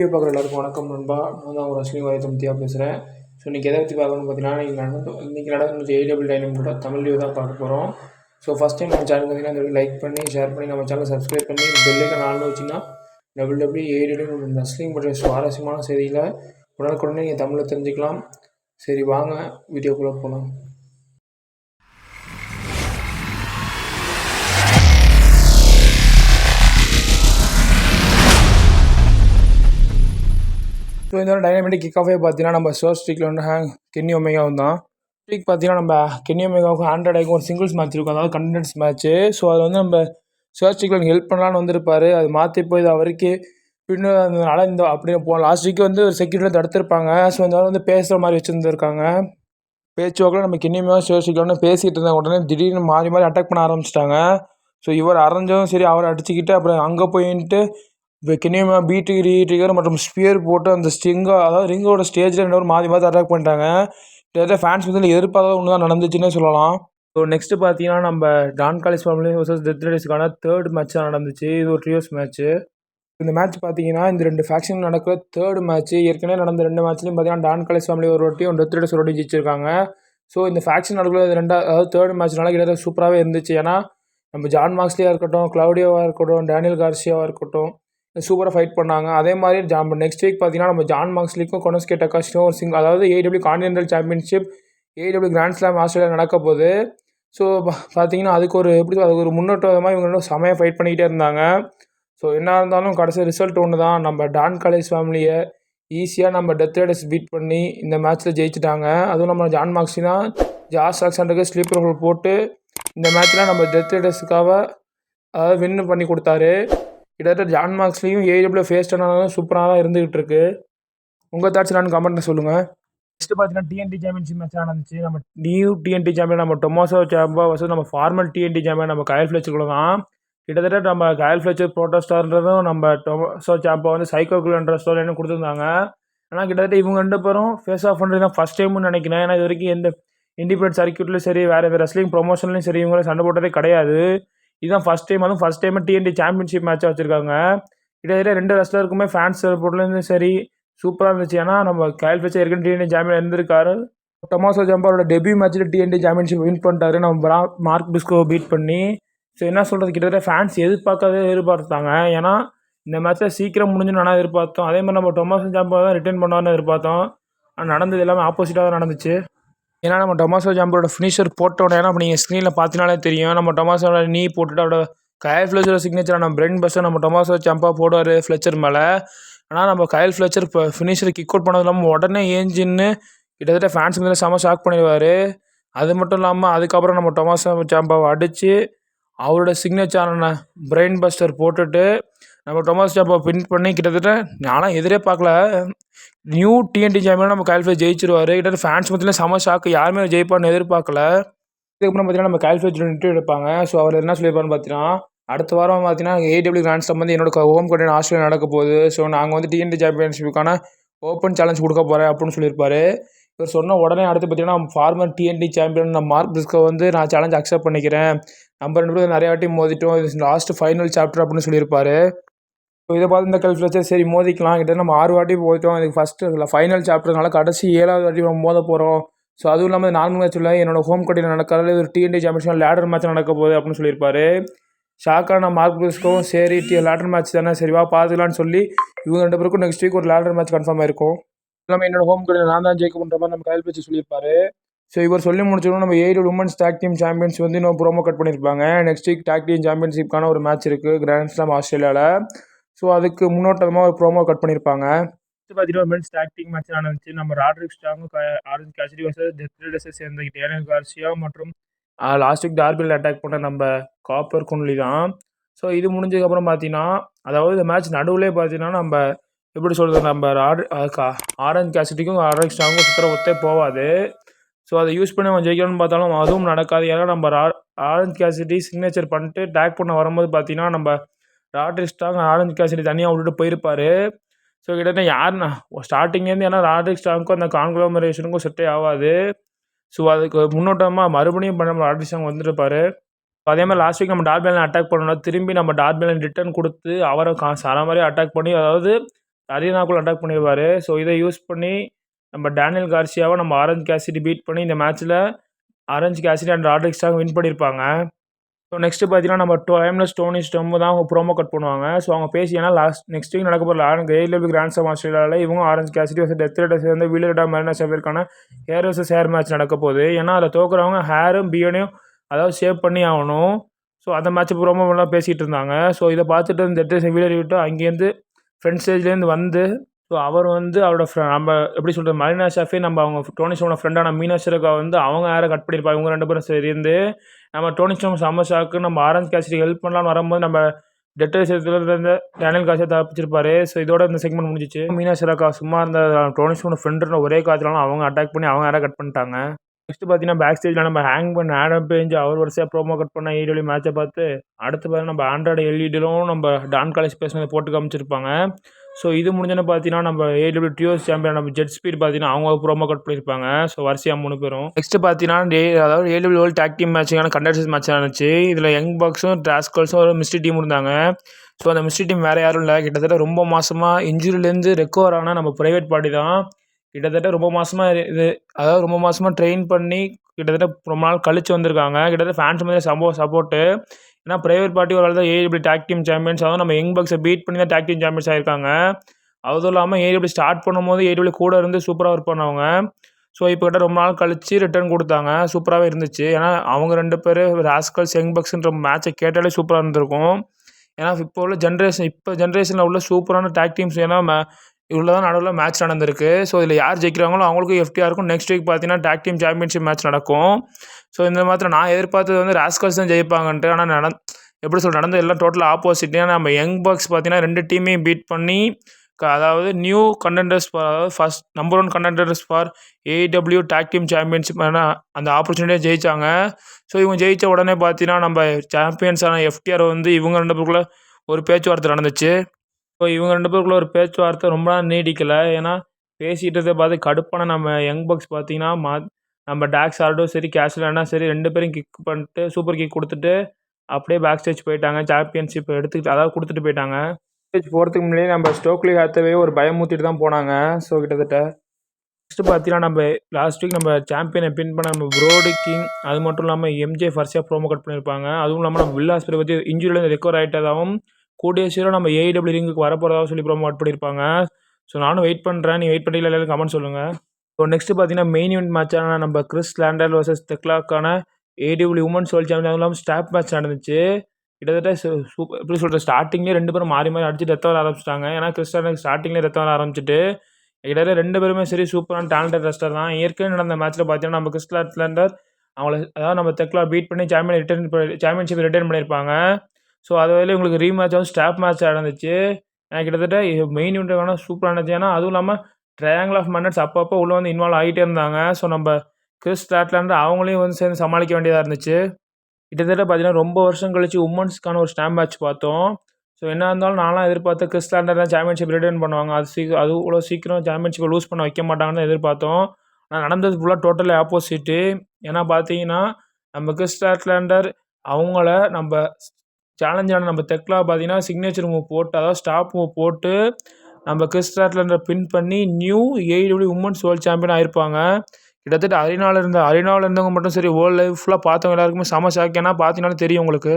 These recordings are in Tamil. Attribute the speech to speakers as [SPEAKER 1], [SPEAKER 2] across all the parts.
[SPEAKER 1] வீடியோ பார்க்குற எல்லாருக்கும் வணக்கம் நண்பா. நான் தான் ஒரு அஸ்லீம் வாய் தம்பியாக பேசுகிறேன் ஸோ இன்றைக்கி எதை பற்றி பார்க்கணும்னு பார்த்தீங்கன்னா இன்றைக்கி நடந்து இன்றைக்கி நடந்து ஏடபிள் டைனிங் கூட தமிழ் வியூ தான் பார்க்க போகிறோம் ஸோ ஃபஸ்ட் டைம் நம்ம சேனல் பார்த்தீங்கன்னா அந்த லைக் பண்ணி ஷேர் பண்ணி நம்ம சேனல் சப்ஸ்கிரைப் பண்ணி பெல்லைக்கு நாலு வச்சிங்கன்னா டபுள் டபுள் நம்ம அஸ்லீம் பற்றிய சுவாரஸ்யமான செய்தியில் உடனுக்குடனே நீங்கள் தமிழில் தெரிஞ்சுக்கலாம். சரி வாங்க வீடியோக்குள்ளே போகலாம் ஸோ இந்த டைனமெட்டிக் கிக் ஆஃபே பார்த்தீங்கன்னா நம்ம சோர் ஸ்ட்ரீக்கில் வந்து ஹேங் கென்னி ஒமேகாவும் தான். ஸ்ட்ரீக் பார்த்தீங்கன்னா நம்ம கென்னி ஒமேகாவுக்கும் ஆண்ட்ராய்டுக்கும் ஒரு சிங்கிள்ஸ் மேட்ச் இருக்கும். அதாவது கண்டென்ஸ் மேட்ச்சு ஸோ அது வந்து நம்ம சோர் ஸ்ட்ரீக்கில் ஹெல்ப் பண்ணலான்னு வந்திருப்பாரு. அது மாற்றி போய் இது அவருக்கு பின்னர் அதனால இந்த அப்படியே போகலாம். லாஸ்ட் வீக் வந்து ஒரு செக்யூரிட்டி தடுத்திருப்பாங்க. ஸோ இந்த வந்து பேசுகிற மாதிரி வச்சுருந்துருக்காங்க. பேச்சுவாக்கில் நம்ம கிண்ணியமாக சிவசிக்கலாம்னு பேசிகிட்டு இருந்தாங்க உடனே திடீர்னு மாறி மாறி அட்டாக் பண்ண ஆரம்பிச்சிட்டாங்க. ஸோ இவர் அரைஞ்சதும் சரி அவரை அடிச்சுக்கிட்டு அப்புறம் அங்கே போயின்ட்டு இப்போ கினியமா பீட்டு ரீட்ரிகர் மற்றும் ஸ்பியர் போட்டு அந்த ஸ்டிங்கை அதாவது ரிங்கோட ஸ்டேஜில் ரெண்டு பேரும் மாற்றி மாற்றி அட்டாக் பண்ணிட்டாங்க. கிட்டத்தட்ட ஃபேன்ஸ் வந்து எதிர்பார்க்காத ஒன்று தான் நடந்துச்சுன்னே சொல்லலாம். ஸோ நெக்ஸ்ட்டு பார்த்தீங்கன்னா நம்ம Don Callis family versus death ரேடிஸ்க்கான third match தான் நடந்துச்சு. இது ஒரு ட்ரியோஸ் மேட்ச்சு இந்த மேட்ச் பார்த்தீங்கன்னா இந்த ரெண்டு ஃபேக்ஷன் நடக்கிற தேர்ட் மேட்ச் ஏற்கனவே நடந்த ரெண்டு மேட்ச்லையும் பார்த்தீங்கன்னா டான் காலேஜ் ஃபேமிலி ஒரு வாட்டியும் டெத் ரேடிஸ் ஒரு வாட்டி ஜெயிச்சிருக்காங்க. ஸோ இந்த ஃபேக்ஷன் நடக்கிற ரெண்டா அதாவது தேர்ட் மேட்ச்னால கிட்டத்தட்ட சூப்பராகவே இருந்துச்சு. ஏன்னா நம்ம ஜான் மார்க்ஸ்லியாக இருக்கட்டும் க்ளவுடியோவாக இருக்கட்டும் டேனியல் கார்சியாவாக இருக்கட்டும் சூப்பராக ஃபைட் பண்ணாங்க. அதே மாதிரி ஜாம் நெக்ஸ்ட் வீக் பார்த்தீங்கன்னா நம்ம ஜான் மார்க்ஸ்லிக்கும் கொனஸ்கே டக்காஸ்டும் ஒரு சிங் அதாவது AEW continental championship AEW grand slam Australia நடக்க போகுது. ஸோ பார்த்தீங்கன்னா அதுக்கு ஒரு எப்படி அதுக்கு ஒரு முன்னோட்டமாக இவங்க ரெண்டும் செமையாக ஃபைட் பண்ணிக்கிட்டே இருந்தாங்க. ஸோ என்ன இருந்தாலும் கடைசி ரிசல்ட் ஒன்று தான் நம்ம டான் காலேஜ் ஃபேமிலியை ஈஸியாக நம்ம டெத் ரேடர்ஸ் பீட் பண்ணி இந்த மேட்ச்சில் ஜெயிச்சிட்டாங்க. அதுவும் நம்ம ஜான் மார்க்ஸி தான். ஜாஸ் அலெக்சாண்டருக்கு ஸ்லீப்பர் ஹோல் போட்டு இந்த மேட்ச்சில் நம்ம டெத் ரேடர்ஸுக்காக அதாவது வின்னு பண்ணி கொடுத்தாரு. கிட்டத்தட்ட ஜான் மார்க்ஸ்லேயும் ஏடபிள்யூ ஃபேஸ் ஆனாலும் சூப்பராக தான் இருந்துகிட்டு இருக்கு உங்கள் தாட்ஸ் நான் கமெண்ட்டில் சொல்லுங்கள் நெக்ஸ்ட் பார்த்தீங்கன்னா டிஎன்டி சாம்பியன்ஷிப் மேட்ச் நடந்துச்சு. நம்ம நியூ டிஎன்டி சாம்பியன் நம்ம டொமோசோ சாம்பா வசதி நம்ம ஃபார்மல் டிஎன்டி சாம்பியன் நம்ம கயல் ஃபிளச்சுக்குள்ள தான். கிட்டத்தட்ட நம்ம கயல் ஃபிளச்சர் ப்ரோட்டோஸ்டார்ன்றதும் நம்ம டொமோசோ சாம்பா வந்து சைக்கோக்குலன்ற ஸ்டோரியும் கொடுத்துருந்தாங்க. ஆனால் கிட்டத்தட்ட இவங்க ரெண்டு பேரும் ஃபேஸ் ஆஃப் பண்ணுறது தான் ஃபஸ்ட் டைம்னு நினைக்கிறேன். ஏன்னா இது வரைக்கும் எந்த இண்டிபெண்ட் சர்க்கியூட்லையும் சரி வேறு வேறு ரெஸ்லிங் ப்ரொமோஷன்லையும் சரி இவங்களும் சண்டை போட்டதே கிடையாது. இதுதான் ஃபஸ்ட் டைம் அதுவும் ஃபஸ்ட் டைம் டிஎன்டி சாம்பியன்ஷிப் மேட்சாக வச்சுருக்காங்க. கிட்டத்தட்ட ரெண்டு ரெஸ்லருக்குமே ஃபேன்ஸ் போட்டுலேருந்து சரி சூப்பராக இருந்துச்சு. ஏன்னா நம்ம கயல் ஃபெச்சர் ஏற்கனவே டிஎன்டி சாம்பியன் இருந்திருக்காரு. டொமாசோ ஜம்பாரோட டெபியூ மேட்ச்சில் டிஎன்டி சாம்பியன்ஷிப் வின் பண்ணிட்டாரு. நம்ம பிரா மார்க் பிஸ்கோ பீட் பண்ணி. ஸோ என்ன சொல்கிறது கிட்டத்தட்ட ஃபேன்ஸ் எதிர்பார்க்காதே எதிர்பார்த்தாங்க ஏன்னா இந்த மேட்ச்சில் சீக்கிரம் முடிஞ்சுன்னு நான் எதிர்பார்த்தோம். அதே மாதிரி நம்ம டொமாசோ ஜம்பா தான் ரிட்டர்ன் பண்ணுவார்னு எதிர்பார்த்தோம். ஆனால் நடந்தது எல்லாமே ஆப்போசிட்டாக தான் நடந்துச்சு. ஏன்னா நம்ம டொமாசோ ஜாம்பரோட ஃபினிஷர் போட்டோடனே ஏன்னா இப்போ நீங்கள் ஸ்க்ரீனில் பார்த்தினாலே தெரியும். நம்ம டொமாசோட நீ போட்டுட்டு அவரோட கயல் ஃப்ளெச்சரோட சிக்னேச்சர் பிரெண்ட் பஸ்ஸை நம்ம டொமாசோ ஜம்பா போடுவார் ஃப்ளெச்சர் மேலே. ஆனால் நம்ம கயல் ஃப்ளெச்சர் இப்போ ஃபினிஷர் கிக் அவுட் பண்ணது இல்லாமல் உடனே ஏஞ்சின்னு கிட்டத்தட்ட ஃபேன்ஸ் வந்து செம ஷாக் பண்ணிடுவார். அது மட்டும் இல்லாமல் அதுக்கப்புறம் நம்ம டொமாசோ ஜாம்பாவை அடித்து அவரோட சிக்னேச்சரான பிரெயின் பஸ்டர் போட்டுட்டு நம்ம டொமாஸ் ஜாம்பா பின் பண்ணி கிட்டத்தட்ட நானும் எதிரே பார்க்கல. நியூ டிஎன்டி சாம்பியன் நம்ம கால்ஃபை ஜெயிச்சிருவார். கிட்டத்தட்ட ஃபேன்ஸ் மத்தியில் செம ஷாக்கு யாருமே ஜெயிப்பான்னு எதிர்பார்க்கல. இதுக்கப்புறம் பார்த்தீங்கன்னா நம்ம கால்ஃபை இன்டர்வியூ எடுப்பாங்க. ஸோ அவர் என்ன சொல்லியிருப்பாருன்னு பார்த்தீங்கன்னா அடுத்த வாரம் பார்த்தீங்கன்னா ஏடபிள்யூ கிராண்ட் ஸ்லாம் வந்து என்னோட ஹோம் கண்டன் ஆஸ்திரேலியா நடக்க போகுது. ஸோ நாங்கள் வந்து டிஎன்டி சாம்பியன்ஷிப்புக்கான ஓப்பன் சேலஞ்ச் கொடுக்க போகிறேன் அப்படின்னு சொல்லியிருப்பாரு. இவர் சொன்ன உடனே அடுத்து பார்த்தீங்கன்னா ஃபார்மர் டிஎன்டி சாம்பியன் நம்ம மார்க் பிஸ்கோ வந்து நான் சேலஞ்ச் அக்செப்ட் பண்ணிக்கிறேன். நம்ம ரெண்டு பேரும் நிறையா வாட்டி மோதிட்டோம். இது லாஸ்ட் ஃபைனல் சாப்டர் அப்படின்னு சொல்லியிருப்பாரு. ஸோ இதை பார்த்து இந்த கல்ஃபில் சரி மோதிக்கலாம். கிட்ட நம்ம ஆறு வாட்டி போயிட்டோம். இதுக்கு ஃபஸ்ட்டு இல்லை ஃபைனல் சாப்டர்னால கடைசி ஏழாவது வாட்டி நம்ம மோத போகிறோம் ஸோ அதுவும் இல்லாமல் நார்மல் மேட்ச் என்னோட ஹோம் கட்டியில் நடக்கிறது ஒரு டிஎன்டி சாம்பியன்ஷிப் லேடர் மேட்ச் நடக்க போகுது அப்படின்னு சொல்லியிருப்பாரு. ஷாக்கான மார்க் பிஸ்கவும் சரி டி லேடர் மேட்ச் தானே. சரிவா பார்த்துக்கலாம்னு பார்த்துக்கலான்னு சொல்லி இவங்க ரெண்டு பேருக்கும் நெக்ஸ்ட் வீக் ஒரு லேடர் மேட்ச் கன்ஃபார்ம் ஆயிருக்கும். இல்லாமல் என்னோட ஹோம் கட்டியில் நான் தான் ஜெயிக்க பண்ணுற மாதிரி நம்ம கையில் பேச்சு சொல்லியிருப்பாரு. ஸோ இவர் சொல்லி முடிச்சோன்னா நம்ம ஏழு உமன்ஸ் டாக் டீம் சாம்பியன்ஸ் வந்து இன்னும் ப்ரோமோ கட் பண்ணியிருப்பாங்க. நெக்ஸ்ட் வீக் டாக் டீம் சாம்பியன்ஷிப்கான ஒரு மேட்ச் இருக்குது கிராண்ட் ஸ்லாம் ஆஸ்திரேலியாவில் ஸோ அதுக்கு முன்னோட்டமாக ஒரு ப்ரோமோ கட் பண்ணியிருப்பாங்க பார்த்தீங்கன்னா மென்ஸ் டேக் மேட்ச் நடந்துச்சு. நம்ம ராட்ரிக் ஸ்டாங்கும் ஆரஞ்ச் கேசரி வர்சஸ் டெத்ரிடஸை சேர்ந்த டேனியல் கார்சியா மற்றும் லாஸ்ட் வீக் டார்பில் அட்டாக் பண்ண நம்ம காப்பர் குன்லி தான். ஸோ இது முடிஞ்சதுக்கப்புறம் பார்த்தீங்கன்னா அதாவது இந்த மேட்ச் நடுவில் பார்த்தீங்கன்னா நம்ம எப்படி சொல்கிறது நம்ம ராட் ஆரஞ்ச் கேசிட்டிக்கும் ஆரஞ்ச் ஸ்டாங்கும் சுத்தர ஒத்தே போகாது ஸோ அதை யூஸ் பண்ணி அவன் ஜெயிக்கணும்னு பார்த்தாலும் அதுவும் நடக்காது. ஏன்னா நம்ம ரா ஆரஞ்ச் கேசிட்டி சிக்னேச்சர் பண்ணிட்டு டேக் பண்ண வரும்போது பார்த்தீங்கன்னா நம்ம ராட்ரிக் ஸ்டாங் ஆரஞ்ச் கேசிட்டி தனியாக விட்டுட்டு போயிருப்பார். ஸோ கிட்டத்தட்ட யாருன்னா ஸ்டார்டிங்லேருந்து ஏன்னா ராட்ரிக் ஸ்டாங்க்கும் அந்த கான்குளோமரேஷனுக்கும் செட்டே ஆகாது. ஸோ அதுக்கு முன்னோட்டமாக மறுபடியும் பண்ண நம்ம ராட்ரிக் ஸ்டாங் வந்துருப்பார். அதே மாதிரி லாஸ்ட் வீக் நம்ம டார்பேலன் அட்டாக் பண்ணோம்னா திரும்பி நம்ம டார்பேலன் ரிட்டர்ன் கொடுத்து அவரை கா சர மாதிரி அட்டாக் பண்ணி அதாவது அரியனாக்குள்ள அட்டாக் பண்ணிடுவார் ஸோ இதை யூஸ் பண்ணி நம்ம டேனியல் கார்சியாவை நம்ம ஆரஞ்சு கேசிடி பீட் பண்ணி இந்த மேட்ச்சில் Orange Cassidy and Roderick Strong win பண்ணியிருப்பாங்க ஸோ நெக்ஸ்ட்டு பார்த்தீங்கன்னா நம்ம டைம்லெஸ் டோனி ஸ்டம்பு தான் அவங்க ப்ரோமோ கட் பண்ணுவாங்க. ஸோ அவங்க பேசி ஏன்னா லாஸ்ட் நெக்ஸ்ட் வீக் நடக்க போகிற ஆரஞ்சு ஏழு கிராண்ட் சம் ஆஸ்திரேலியாவில் இவங்க ஆரஞ்ச் கேசிட்டி வச்சு டெத் ரேட்டை சேர்ந்து வீலர்டா மரினா சேவிற்கான ஹேர் வர்சஸ் ஹேர் மேட்ச் நடக்க போகுது. ஏன்னா அதில் தோக்குறவங்க ஹேரும் பியனையும் அதாவது சேவ் பண்ணி ஆகணும். ஸோ அந்த மேட்ச் ப்ரோமோலாம் பேசிகிட்டு இருந்தாங்க. ஸோ இதை பார்த்துட்டு இந்த டெட் வீலர் விட்டு அங்கேருந்து ஃப்ரெண்ட் ஸ்டேஜ்லேருந்து வந்து ஸோ அவர் வந்து அவரோட ஃப்ரெ நம்ம எப்படி சொல்கிறது மரினா ஷாஃபே நம்ம அவங்க டோனி ஷோட ஃப்ரெண்டான மீனா வந்து அவங்க யாரை கட் பண்ணியிருப்பாங்க இவங்க ரெண்டு பேரும் சேர்ந்து நம்ம டோனி ஸ்டோம் செம்ம ஷாக்கு நம்ம ஆரஞ்ச் கேசரி ஹெல்ப் பண்ணலாம்னு வரும்போது நம்ம டெட்டர் சேர்த்துலேருந்து டேனியல் காசை தப்பிச்சிருப்பாரு. ஸோ இதோட இந்த செக்மெண்ட் முடிஞ்சிச்சு. மீனா ஷிரகா சும்மா இருந்த டோனி ஸ்டோனோட ஃப்ரெண்டுன்ற ஒரே காலத்துலாம் அவங்க அட்டாக் பண்ணி அவங்க யாரை கட் பண்ணிட்டாங்க. நெக்ஸ்ட் பார்த்தீங்கன்னா பேக் ஸ்டேஜில் நம்ம ஹேங் பண்ண ஆடம் பேஞ்சு அவர் வரிசையாக ப்ரோமோ கட் பண்ண ஏடியோலி மேட்சை பார்த்து அடுத்து பார்த்தீங்கன்னா நம்ம ஆண்ட்ராய்டு எல்இடிலும் நம்ம டான் காலேஜ் பேசுனதை போட்டு காமிச்சிருப்பாங்க. ஸோ இது முடிஞ்சோன்னு பார்த்தீங்கன்னா நம்ம ஏடபிள்யூ டியூஎஸ் சாம்பியன் நம்ம ஜெட் ஸ்பீட் பார்த்தீங்கன்னா அவங்க ப்ரோமோ கட் பண்ணியிருப்பாங்க ஸோ வரிசையாக மூணு பேரும். நெக்ஸ்ட் பார்த்தீங்கன்னா அதாவது ஏடபிள்யூ வேர்ல்டு டேக் டீம் மேட்சிங்கான கண்டக்டர்ஸ் மேட்ச் இருந்துச்சு. இதில் யங் பாக்ஸும் டிராஸ்கல்ஸும் ஒரு மிஸ்டி டீம் இருந்தாங்க. ஸோ அந்த மிஸ்டி டீம் வேறு யாரும் இல்லை. கிட்டத்தட்ட ரொம்ப மாதமாக இன்ஜுரிலேருந்து ரெக்கவர் ஆனால் நம்ம ப்ரைவேட் பார்ட்டி தான். கிட்டத்தட்ட ரொம்ப மாதமாக இது அதாவது ரொம்ப மாதமாக ட்ரெயின் பண்ணி கிட்டத்தட்ட ரொம்ப நாள் கழிச்சு வந்திருக்காங்க. கிட்டத்தட்ட ஃபேன்ஸ் மாதிரி சம்பவம் சப்போர்ட்டு ஏன்னா ப்ரைவேட் பார்ட்டி ஒரு தான் ஏடபிள்யூ டேக் டீம் சாம்பியன்ஸ் அதுவும் நம்ம யங் பக்ஸை பீட் பண்ணி தான் டாக் டீம் சாம்பியன்ஸ் ஆயிருக்காங்க. அதுவும் இல்லாமல் ஏடபிள்யூ ஸ்டார்ட் பண்ணும்போது ஏடபிள்யூ கூட இருந்து சூப்பராக ஒர்க் பண்ணவங்க. ஸோ இப்போ கிட்ட ரொம்ப நாள் கழிச்சு ரிட்டர்ன் கொடுத்தாங்க. சூப்பராகவே இருந்துச்சு. ஏன்னா அவங்க ரெண்டு பேர் ராஸ்கல்ஸ் யங் பக்ஸ்ன்ற மேட்சை கேட்டாலே சூப்பராக இருந்திருக்கும். ஏன்னா இப்போ உள்ள ஜென்ரேஷன் இப்போ ஜென்ரேஷனில் உள்ள சூப்பரான டேக் டீம்ஸ் ஏன்னா இவ்வளோ தான் நடுவில் மேட்ச் நடந்திருக்கு. ஸோ இதில் யார் ஜெயிக்கிறாங்களோ அவங்களுக்கும் எஃப்டியாக இருக்கும். நெக்ஸ்ட் வீக் பார்த்தீங்கன்னா டேக் டீம் சாம்பியன்ஷிப் மேட்ச் நடக்கும். ஸோ இந்த மாதிரி நான் எதிர்பார்த்தது வந்து ராஸ்கல்ஸ் தான் ஜெயிப்பாங்கன்ட்டு. ஆனால் நட எப்படி சொல்ல நடந்தது எல்லாம் டோட்டலாக ஆப்போசிட் ஏன்னா நம்ம யங் பாக்ஸ் பார்த்தீங்கன்னா ரெண்டு டீமையும் பீட் பண்ணி அதாவது நியூ கண்டென்டர்ஸ் ஃபார் அதாவது first number one contenders for AEW tag team championship அந்த ஆப்பர்ச்சுனிட்டியாக ஜெயித்தாங்க ஸோ இவங்க ஜெயித்த உடனே பார்த்தீங்கன்னா நம்ம சாம்பியன்ஸான எஃப்டிஆர் வந்து இவங்க ரெண்டு பேருக்குள்ளே ஒரு பேச்சுவார்த்தை நடந்துச்சு. ஸோ இவங்க ரெண்டு பேருக்குள்ள ஒரு பேச்சுவார்த்தை ரொம்ப நாள் நீடிக்கலை. ஏன்னா பேசிகிட்டதை பார்த்து கடுப்பான நம்ம யங் பாக்ஸ் பார்த்தீங்கன்னா மா நம்ம டேக்ஸ் ஆர்டும் சரி கேஷ்லானா சரி ரெண்டு பேரும் கிக் பண்ணிட்டு சூப்பர் கிக் கொடுத்துட்டு அப்படியே பேக் ஸ்டேஜ் போயிட்டாங்க. சாம்பியன்ஷிப் எடுத்துக்கிட்டு அதாவது கொடுத்துட்டு போயிட்டாங்க. ஸ்டேஜ் போகிறதுக்கு முன்னாடியே நம்ம ஸ்டோக்லி ஹாத்தவே ஒரு பயமூத்திட்டு தான் போனாங்க. ஸோ கிட்டத்தட்ட நெக்ஸ்ட்டு பார்த்தீங்கன்னா நம்ம லாஸ்ட் வீக் நம்ம சாம்பியனை பின் பண்ண நம்ம ப்ரோடி கிங் அது மட்டும் இல்லாமல் எம்ஜே ஃபர்ஸ்டாக ப்ரோமோ கட் பண்ணியிருப்பாங்க அதுவும் இல்லாமல் நம்ம வில்லாஸ்பரை பற்றி இன்ஜுரியிலேருந்து ரெக்கவர் ஆகிட்டதாகவும் கூடிய சீரம் நம்ம ஏஐடபிள்யூ ரிங்குக்கு வரப்போகிறதா சொல்லி ப்ரோமோட் பண்ணியிருப்பாங்க ஸோ நானும் வெயிட் பண்ணுறேன் நீ வெயிட் பண்ணிக்கல எல்லாரும் கமெண்ட் சொல்லுங்கள் ஸோ நெக்ஸ்ட்டு பார்த்தீங்கன்னா மெயின் இவெண்ட் மேட்சான நம்ம கிறிஸ் லேண்டர் வர்சஸ் தெக்லாக்கான ஏடபிள்யூ உமன்ஸ் வேர்ல்ட் சாம்பியன் அதுவும் இல்லாமல் ஸ்டாப் மேட்ச் நடந்துச்சு. கிட்டத்தட்ட சூப்பர் எப்படி சொல்கிற ஸ்டார்டிங்லேயே ரெண்டு பேரும் மாறி மாறி அடிச்சு ரத்தம் வர ஆரம்பிச்சிட்டாங்க. ஏன்னா கிறிஸ்டானுக்கு ஸ்டார்டிங்லேயே ரத்தம் வர ஆரம்பிச்சிட்டு கிட்டத்தட்ட ரெண்டு பேருமே சரி சூப்பரான டேலண்டட் ரெஸ்டர் தான். ஏற்கனவே நடந்த மேட்ச்சில் பார்த்தீங்கன்னா நம்ம கிறிஸ்டல் அட்லாண்டர் அவங்கள அதாவது நம்ம தெக்லா பீட் பண்ணி சாம்பியன் ரிட்டர்ன் சாம்பியன்ஷிப் ரிட்டர்ன் பண்ணியிருப்பாங்க ஸோ அது வரையிலும் உங்களுக்கு ரீமேட்ச் வந்து ஸ்டாப் மேட்ச் நடந்துச்சு. எனக்கு கிட்டத்தட்ட மெயின் வேணால் சூப்பராக இருந்துச்சு ஏன்னா அதுவும் இல்லாமல் ட்ரையாங்கிள் ஆஃப் மன்னட்ஸ் அப்பப்போ உள்ளே வந்து இன்வால்வ் ஆகிட்டே இருந்தாங்க. ஸோ நம்ம கிறிஸ் ஸ்டாட்லேருந்து அவங்களையும் வந்து சேர்ந்து சமாளிக்க வேண்டியதாக இருந்துச்சு. கிட்டத்தட்ட பார்த்தீங்கன்னா ரொம்ப வருஷம் கழிச்சு உமன்ஸ்க்கான ஒரு ஸ்டாம்ப் மேட்ச் பார்த்தோம். ஸோ என்ன இருந்தாலும் நான்லாம் எதிர்பார்த்து கிறிஸ் லாண்டர் தான் சாம்பியன்ஷிப் ரிட்டர்ன் பண்ணுவாங்க. அது சீக்கிரம் அது இவ்வளோ சீக்கிரம் சாம்பியன்ஷிப்பை லூஸ் பண்ண வைக்க மாட்டாங்கன்னு எதிர்பார்த்தோம். ஆனால் நடந்தது ஃபுல்லாக டோட்டலி ஆப்போசிட்டு ஏன்னா பார்த்தீங்கன்னா நம்ம கிறிஸ் லேண்டர் அவங்கள நம்ம சேலஞ்சான நம்ம தெக்லா பார்த்தீங்கன்னா சிக்னேச்சர் மூவ் போட்டு அதாவது ஸ்டாப் மூவ் போட்டு நம்ம கிறிஸ்டாட்லன்ற பின் பண்ணி new AEW women's world champion ஆயிருப்பாங்க. கிட்டத்தட்ட அரினாவில் இருந்த அரினாவில் இருந்தவங்க மட்டும் சரி வேர்ல்டு லைஃப் ஃபுல்லாக பார்த்தவங்க எல்லாருக்குமே செம ஷாக் ஏன்னா தெரியும் உங்களுக்கு.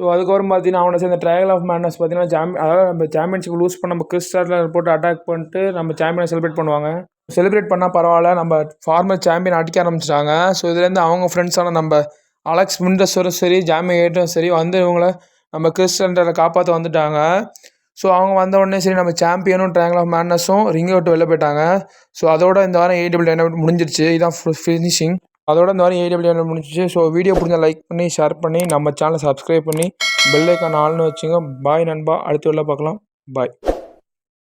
[SPEAKER 1] ஸோ அதுக்கப்புறம் பார்த்தீங்கன்னா அவனை சேர்ந்த ட்ரையல் ஆஃப் மேனஸ் பார்த்தீங்கன்னா ஜாம் அதாவது நம்ம சாம்பியன்ஷிப் லூஸ் பண்ண நம்ம கிறிஸ்டாட்டில் போட்டு அட்டாக் பண்ணிட்டு நம்ம சாம்பியனை செலிப்ரேட் பண்ணுவாங்க. செலிப்ரேட் பண்ணால் பரவாயில்ல நம்ம ஃபார்மர் சாம்பியன் அடிக்க ஆரம்பிச்சிட்டாங்க. ஸோ இதுலேருந்து அவங்க ஃப்ரெண்ட்ஸான நம்ம அலெக்ஸ் மிண்டஸரும் சரி ஜாமி ஏட்டும் சரி வந்து இவங்கள நம்ம கிறிஸ்டன்டரை காப்பாற்ற வந்துட்டாங்க. ஸோ அவங்க வந்த உடனே சரி நம்ம சாம்பியனும் ட்ரையாங்கிள் ஆஃப் மேட்னஸும் ரிங்கை விட்டு வெளில போயிட்டாங்க. ஸோ அதோட இந்த வாரம் ஏடபிள்யூ என்ன முடிஞ்சிருச்சு. இதுதான் ஃபினிஷிங் அதோட இந்த வாரம் ஏடபிள்யூ என்ன முடிஞ்சிச்சு ஸோ வீடியோ பிடிச்ச லைக் பண்ணி ஷேர் பண்ணி நம்ம சேனலை சப்ஸ்கிரைப் பண்ணி பெல்லைக்கான ஆள்னு வச்சுங்க. பாய் நண்பா. அடுத்த வெளில பார்க்கலாம். பாய்